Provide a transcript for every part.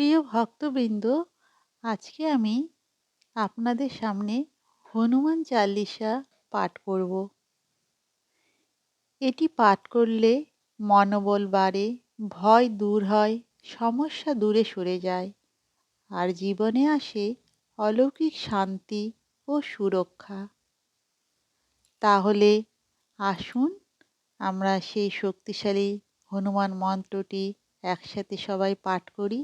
প্রিয় ভক্তবৃন্দ, আজকে আমি আপনাদের সামনে হনুমান চালিসা পাঠ করব। এটি পাঠ করলে মনোবল বাড়ে, ভয় দূর হয়, সমস্যা দূরে সরে যায় আর জীবনে আসে অলৌকিক শান্তি ও সুরক্ষা। তাহলে আসুন আমরা সেই শক্তিশালী হনুমান মন্ত্রটি একসাথে সবাই পাঠ করি।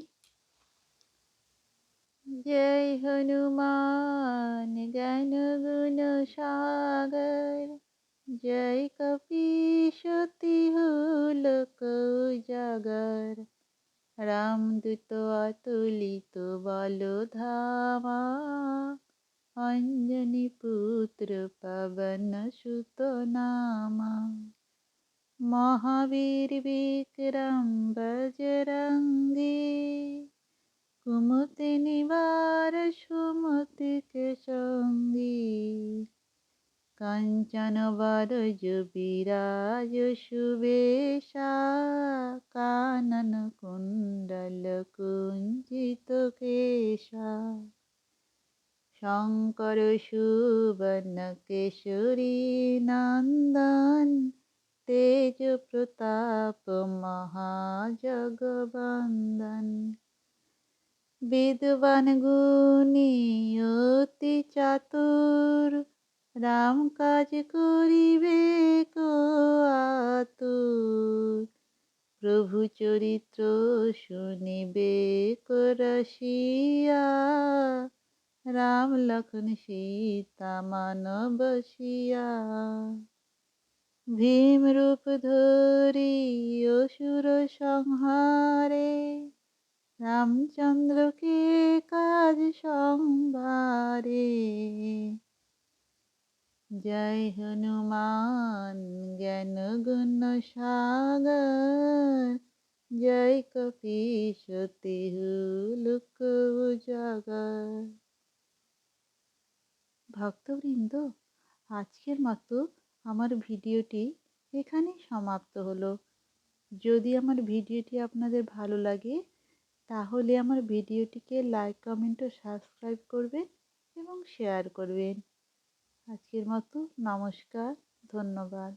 জয় হনুমান জ্ঞান গুণ সাগর। জয় কপিশতি হুলক জাগর। রামদূত অতুলিত বল ধামা। অঞ্জনী পুত্র পবন সুত নামা। মহাবীর বিক্রম বজরঙ্গী। কুমতি নিবার, সুমতি কে সঙ্গী। কাঞ্চন বরজ বিরাজ, সুবেশা কানন কুণ্ডল কুঞ্চিত কেশা। শঙ্কর সুবর্ণ কেশরী নন্দন, তেজ প্রতাপ মহাজগবন্দন বিদ্বান গুণী অতি চাতুর, রাম কাজ করিবে আতুর। প্রভু চরিত্র শুনিবে করসিয়া রাম লক্ষণ সীতা মানবসিয়া ভীম রূপ ধরি অসুর সংহারে রামচন্দ্রকে কাজ সম্ভারে। জয় হনুমান, জ্ঞান গুণ সাগর। জয় কপিশতি হুলুক উজাগর ভক্তবৃন্দ, আজকের মতো আমার ভিডিওটি এখানেই সমাপ্ত হলো। যদি আমার ভিডিওটি আপনাদের ভালো লাগে তাহলে আমার ভিডিওটিকে লাইক কমেন্ট ও সাবস্ক্রাইব করবেন এবং শেয়ার করবেন। আজকের মতো নমস্কার, ধন্যবাদ।